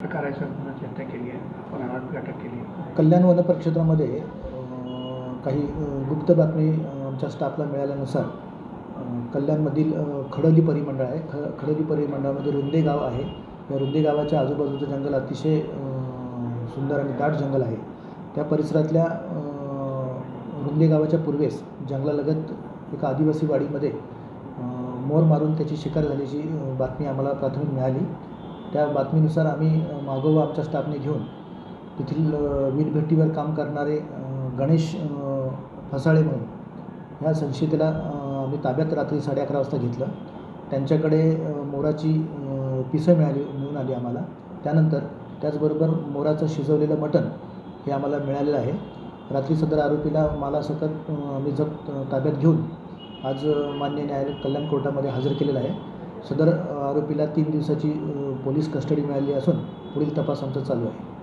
करायचं म्हणून केली आहे. आपण आठ अटक केली कल्याण वन परिक्षेत्रामध्ये काही गुप्त बातमी आमच्या स्टाफला मिळाल्यानुसार कल्याणमधील खडली खडोली परिमंडळ आहे. ख खडोली परिमंडळामध्ये रुंदे गाव आहे. या रुंदे गावाच्या आजूबाजूचं जंगल अतिशय सुंदर आणि दाट जंगल आहे. त्या परिसरातल्या रुंदे गावाच्या पूर्वेस जंगलालगत एका आदिवासी वाडीमध्ये मोर मारून त्याची शिकार झाल्याची बातमी आम्हाला प्राथमिक मिळाली. त्या बातमीनुसार आम्ही मागोवा आमच्या स्टाफने घेऊन तेथील वीटभट्टीवर काम करणारे गणेश फसाळे म्हणून ह्या संशयिताला आम्ही ताब्यात रात्री साडे अकरा वाजता घेतलं. त्यांच्याकडे मोराची पिसं मिळाली मिळून आली आम्हाला. त्यानंतर त्याचबरोबर मोराचं शिजवलेलं मटण हे आम्हाला मिळालेलं आहे. रात्री सदर आरोपीला मला सतत आम्ही जप ताब्यात घेऊन आज मान्य न्यायालय कल्याण कोर्टामध्ये हजर केलेलं आहे. सदर आरोपीला तीन दिवसाची पोलीस कस्टडी मिळाली असून पुढील तपास आमचा चालू आहे.